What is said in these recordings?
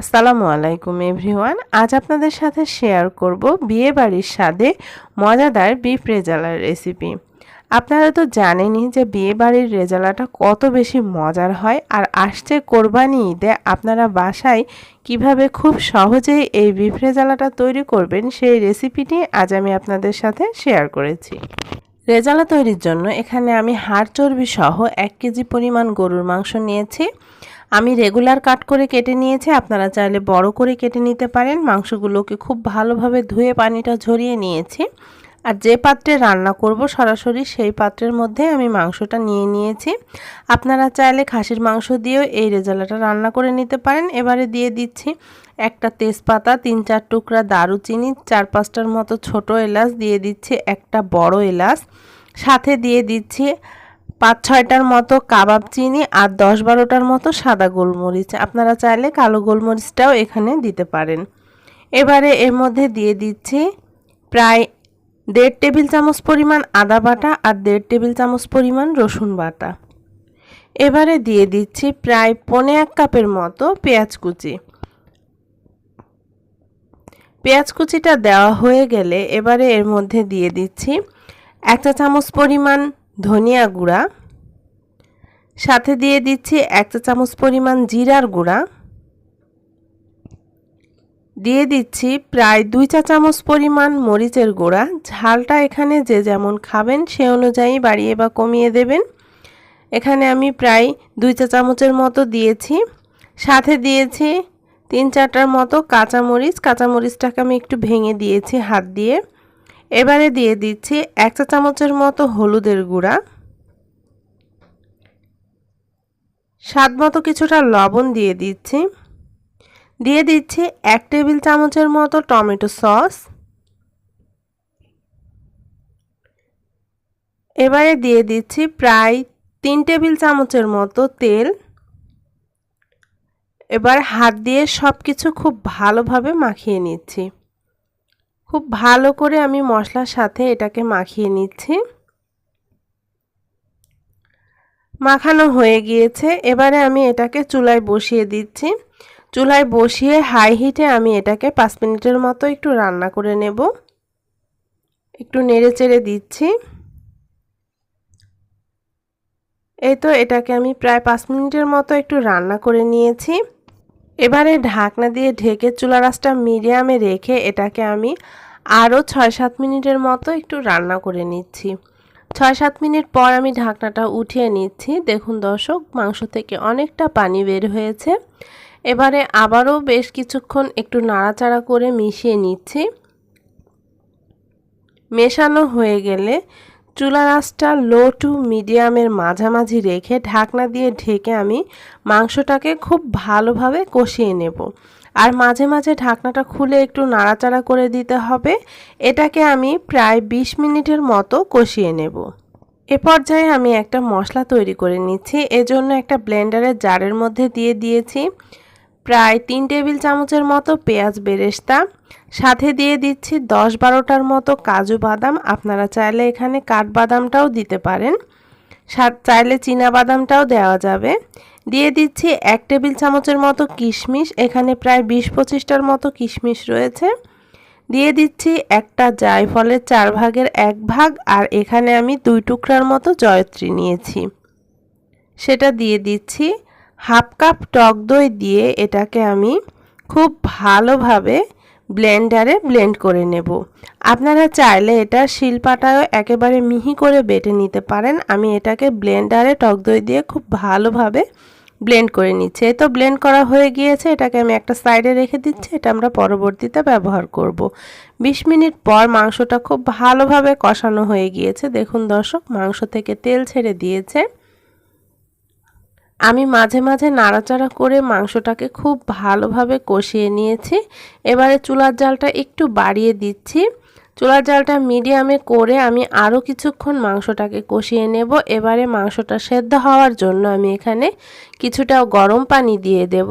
আসসালামু আলাইকুম এভরিওয়ান। আজ আপনাদের সাথে শেয়ার করব বিয়ে বাড়ির স্বাদে মজাদার বিফ রেজালার রেসিপি আপনারা তো জানেনই যে বিয়ে বাড়ির রেজালাটা কত বেশি মজার হয় আর আসছে কোরবানি ঈদে আপনারা বাসায় কীভাবে খুব সহজেই এই বিফ রেজালাটা তৈরি করবেন সেই রেসিপিটি আজ আমি আপনাদের সাথে শেয়ার করেছি। রেজালা তৈরির জন্য এখানে আমি হাড় চর্বি সহ এক কেজি পরিমাণ গরুর মাংস নিয়েছি। আমি রেগুলার কাট করে কেটে নিয়েছি, আপনারা চাইলে বড় করে কেটে নিতে পারেন। মাংসগুলোকে খুব ভালোভাবে ধুয়ে পানিটা ঝরিয়ে নিয়েছি। আর যে পাত্রে রান্না করব সরাসরি সেই পাত্রের মধ্যে আমি মাংসটা নিয়ে নিয়েছি। আপনারা চাইলে খাসির মাংস দিয়েও এই রেজালাটা রান্না করে নিতে পারেন। এবারে দিয়ে দিচ্ছি একটা তেজপাতা তিন চার টুকরা দারুচিনি চার পাঁচটার মতো ছোট এলাচ, দিয়ে দিচ্ছি একটা বড় এলাচ। সাথে দিয়ে দিচ্ছি পাঁচ ছয়টার মতো কাবাব চিনি আর দশ বারোটার মতো সাদা গোলমরিচ। আপনারা চাইলে কালো গোলমরিচটাও এখানে দিতে পারেন। এবারে এর মধ্যে দিয়ে দিচ্ছি প্রায় দেড় টেবিল চামচ পরিমাণ আদা বাটা আর দেড় টেবিল চামচ পরিমাণ রসুন বাটা। এবারে দিয়ে দিচ্ছি প্রায় পনে এক কাপের মতো পেঁয়াজ কুচি। পেঁয়াজ কুচিটা দেওয়া হয়ে গেলে এবারে এর মধ্যে দিয়ে দিচ্ছি একটা চামচ পরিমাণ ধনিয়া গুঁড়া। সাথে দিয়ে দিচ্ছি এক চা চামচ পরিমাণ জিরার গুঁড়া। দিয়ে দিচ্ছি প্রায় দুই চা চামচ পরিমাণ মরিচের গুঁড়া। ঝালটা এখানে যে যেমন খাবেন, সে অনুযায়ী বাড়িয়ে বা কমিয়ে দেবেন। এখানে আমি প্রায় দুই চা চামচের মতো দিয়েছি। সাথে দিয়েছি তিন চারটার মতো কাঁচামরিচ। কাঁচামরিচটাকে আমি একটু ভেঙে দিয়েছি হাত দিয়ে। এবারে দিয়ে দিচ্ছি এক চা চামচের মতো হলুদের গুঁড়া। স্বাদ মতো কিছুটা লবণ দিয়ে দিচ্ছি। দিয়ে দিচ্ছি এক টেবিল চামচের মতো টমেটো সস। এবারে দিয়ে দিচ্ছি প্রায় তিন টেবিল চামচের মতো তেল। এবার হাত দিয়ে সব কিছু খুব ভালোভাবে মাখিয়ে নিচ্ছি। খুব ভালো করে আমি মশলার সাথে এটাকে মাখিয়ে নিচ্ছি। মাখানো হয়ে গিয়েছে। এবারে আমি এটাকে চুলায় বসিয়ে দিচ্ছি। চুলায় বসিয়ে হাই হিটে আমি এটাকে পাঁচ মিনিটের মতো একটু রান্না করে নেব। একটু নেড়ে চেড়ে দিচ্ছি। এই তো এটাকে আমি প্রায় পাঁচ মিনিটের মতো একটু রান্না করে নিয়েছি। এবারে ঢাকনা দিয়ে ঢেকে চুলা রাসটা মিডিয়ামে রেখে এটাকে আমি আরও ছয় সাত মিনিটের মতো একটু রান্না করে নিচ্ছি। ছয় সাত মিনিট পর আমি ঢাকনাটা উঠিয়ে নিচ্ছি। দেখুন দর্শক, মাংস থেকে অনেকটা পানি বের হয়েছে। এবারে আবারও বেশ কিছুক্ষণ একটু নাড়াচাড়া করে মিশিয়ে নিচ্ছি। মেশানো হয়ে গেলে চুলা রাসটা লো টু মিডিয়ামের মাঝামাঝি রেখে ঢাকনা দিয়ে ঢেকে আমি মাংসটাকে খুব ভালোভাবে কষিয়ে নেব। আর মাঝে মাঝে ঢাকনাটা খুলে একটু নাড়াচাড়া করে দিতে হবে। এটাকে আমি প্রায় ২০ মিনিটের মতো কষিয়ে নেব। এ পর্যায়ে আমি একটা মশলা তৈরি করে নিচ্ছি। এজন্য একটা ব্লেন্ডারের জারের মধ্যে দিয়ে দিয়েছি। প্রায় তিন টেবিল চামচের মতো পেঁয়াজ বেরেস্তা। সাথে দিয়ে দিচ্ছি দশ বারোটার মতো কাজু বাদাম। আপনারা চাইলে এখানে কাঠবাদামটাও দিতে পারেন। চাইলে চীনা বাদামটাও দেওয়া যাবে। দিয়ে দিচ্ছি এক টেবিল চামচের মতো কিশমিশ। এখানে প্রায় বিশ পঁচিশটার মতো কিশমিশ রয়েছে। দিয়ে দিচ্ছি একটা জায়ফলের চার ভাগের এক ভাগ। আর এখানে আমি দুই টুকরার মতো জয়ত্রী নিয়েছি। সেটা দিয়ে দিচ্ছি হাফ কাপ টক দই দিয়ে এটাকে আমি খুব ভালোভাবে ব্লেন্ডারে ব্লেন্ড করে নেব। আপনারা চাইলে এটা শিলপাটাও একেবারে মিহি করে বেটে নিতে পারেন। আমি এটাকে ব্লেন্ডারে টক দই দিয়ে খুব ভালোভাবে ব্লেন্ড করে নিচ্ছি। এই তো ব্লেন্ড করা হয়ে গিয়েছে। এটাকে আমি একটা সাইডে রেখে দিচ্ছি। এটা আমরা পরবর্তীতে ব্যবহার করব। ২০ মিনিট পর মাংসটা খুব ভালোভাবে কষানো হয়ে গিয়েছে। দেখুন দর্শক, মাংস থেকে তেল ছেড়ে দিয়েছে। আমি মাঝে মাঝে নাড়াচাড়া করে মাংসটাকে খুব ভালোভাবে কষিয়ে নিয়েছি। এবারে চুলার জালটা একটু বাড়িয়ে দিচ্ছি। চুলার জালটা মিডিয়ামে করে আমি আরও কিছুক্ষণ মাংসটাকে কষিয়ে নেব। এবারে মাংসটা সেদ্ধ হওয়ার জন্য আমি এখানে কিছুটা গরম পানি দিয়ে দেব।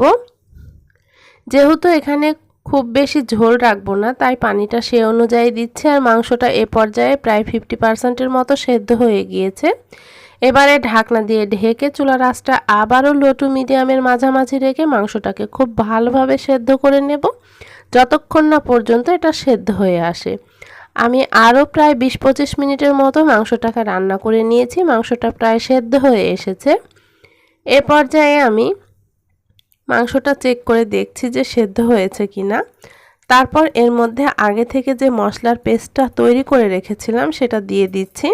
যেহেতু এখানে খুব বেশি ঝোল রাখব না, তাই পানিটা সে অনুযায়ী দিচ্ছে। আর মাংসটা এ পর্যায়ে প্রায় ফিফটি পার্সেন্টের মতো সেদ্ধ হয়ে গিয়েছে। এবারে ঢাকনা দিয়ে ঢেকে চুলার আঁচটা আবারও লো টু মিডিয়ামের মাঝামাঝি রেখে মাংসটাকে খুব ভালোভাবে সেদ্ধ করে নেব। যতক্ষণ না পর্যন্ত এটা সেদ্ধ হয়ে আসে। আমি আরও প্রায় বিশ পঁচিশ মিনিটের মতো মাংসটাকে রান্না করে নিয়েছি। মাংসটা প্রায় সেদ্ধ হয়ে এসেছে। এ পর্যায়ে আমি মাংসটা চেক করে দেখছি যে সেদ্ধ হয়েছে কি না তারপর এর মধ্যে আগে থেকে যে মশলার পেস্টটা তৈরি করে রেখেছিলাম, সেটা দিয়ে দিচ্ছি।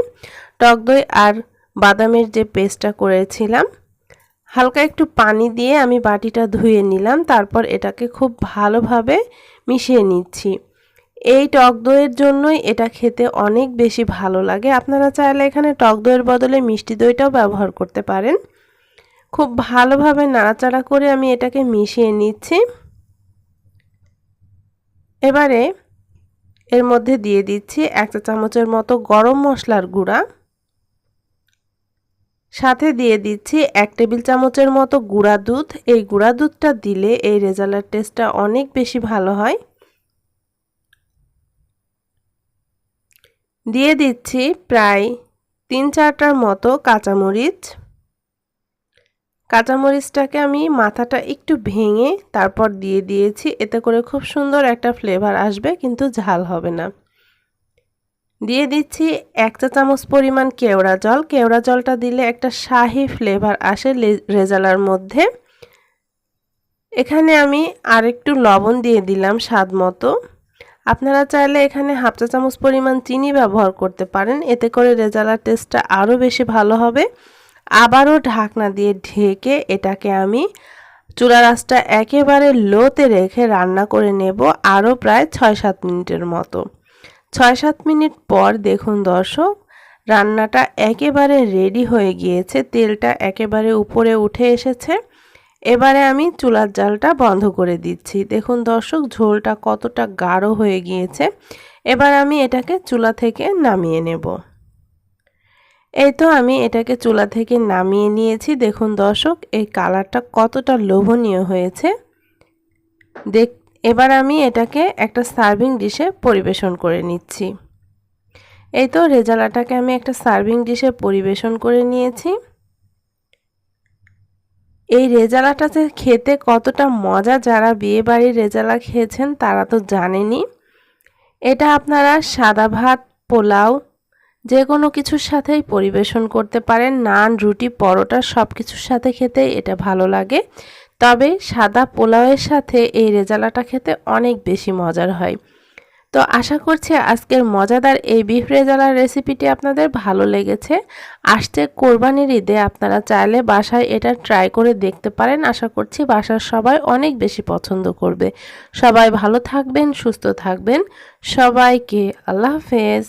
টক দই আর বাদামের যে পেস্টটা করেছিলাম, হালকা একটু পানি দিয়ে আমি বাটিটা ধুয়ে নিলাম, তারপর এটাকে খুব ভালোভাবে মিশিয়ে নিচ্ছি। এই টক দইয়ের জন্যই এটা খেতে অনেক বেশি ভালো লাগে। আপনারা চাইলে এখানে টক দইয়ের বদলে মিষ্টি দইটাও ব্যবহার করতে পারেন। খুব ভালোভাবে নাড়াচাড়া করে আমি এটাকে মিশিয়ে নিচ্ছি। এবারে এর মধ্যে দিয়ে দিচ্ছি একটা চামচের মতো গরম মশলার গুঁড়া। সাথে দিয়ে দিচ্ছি এক টেবিল চামচের মতো গুঁড়া দুধ। এই গুঁড়া দুধটা দিলে এই রেজালার টেস্টটা অনেক বেশি ভালো হয়। দিয়ে দিচ্ছি প্রায় তিন চারটার মতো কাঁচামরিচ। কাঁচামরিচটাকে আমি মাথাটা একটু ভেঙে তারপর দিয়ে দিয়েছি। এতে করে খুব সুন্দর একটা ফ্লেভার আসবে, কিন্তু ঝাল হবে না। দিয়ে দিচ্ছি এক চা চামচ পরিমাণ কেওড়া জল। কেওড়া জলটা দিলে একটা শাহি ফ্লেভার আসে রেজালার মধ্যে। এখানে আমি আরেকটু লবণ দিয়ে দিলাম স্বাদ মতো। আপনারা চাইলে এখানে হাফ চা চামচ পরিমাণ চিনি ব্যবহার করতে পারেন। এতে করে রেজালার টেস্টটা আরও বেশি ভালো হবে। আবারও ঢাকনা দিয়ে ঢেকে এটাকে আমি চুলা রাসটা একেবারে লোতে রেখে রান্না করে নেব আরও প্রায় ছয় সাত মিনিটের মতো। ছয় সাত মিনিট পর দেখুন দর্শক, রান্নাটা একেবারে রেডি হয়ে গিয়েছে, তেলটা একেবারে উপরে উঠে এসেছে। এবারে আমি চুলার জালটা বন্ধ করে দিচ্ছি। দেখুন দর্শক, ঝোলটা কতটা গাঢ় হয়ে গিয়েছে। এবার আমি এটাকে চুলা থেকে নামিয়ে নেব। এই তো আমি এটাকে চুলা থেকে নামিয়ে নিয়েছি। দেখুন দর্শক, এই কালারটা কতটা লোভনীয় হয়েছে। দেখ এবার আমি এটাকে একটা সার্ভিং ডিশে পরিবেশন করে নিচ্ছি। এই তো রেজালাটাকে আমি একটা সার্ভিং ডিশে পরিবেশন করে নিয়েছি। এই রেজালাটা যে খেতে কতটা মজা যারা বিয়ে বাড়ির রেজালা খেয়েছেন তারা তো জানেনি এটা আপনারা সাদা ভাত, পোলাও যে কোনো কিছুর সাথেই পরিবেশন করতে পারেন। নান, রুটি, পরোটা সব কিছুর সাথে খেতে এটা ভালো লাগে। তবে সাদা পোলাওয়ের সাথে এই রেজালাটা খেতে অনেক বেশি মজার হয়। তো আশা করছি আজকের মজাদার এই বিফ রেজালার রেসিপিটি আপনাদের ভালো লেগেছে। আসতে কোরবানির ঈদে আপনারা চাইলে বাসায় এটা ট্রাই করে দেখতে পারেন। আশা করছি বাসার সবাই অনেক বেশি পছন্দ করবে। সবাই ভালো থাকবেন, সুস্থ থাকবেন। সবাইকে আল্লাহ হাফেজ।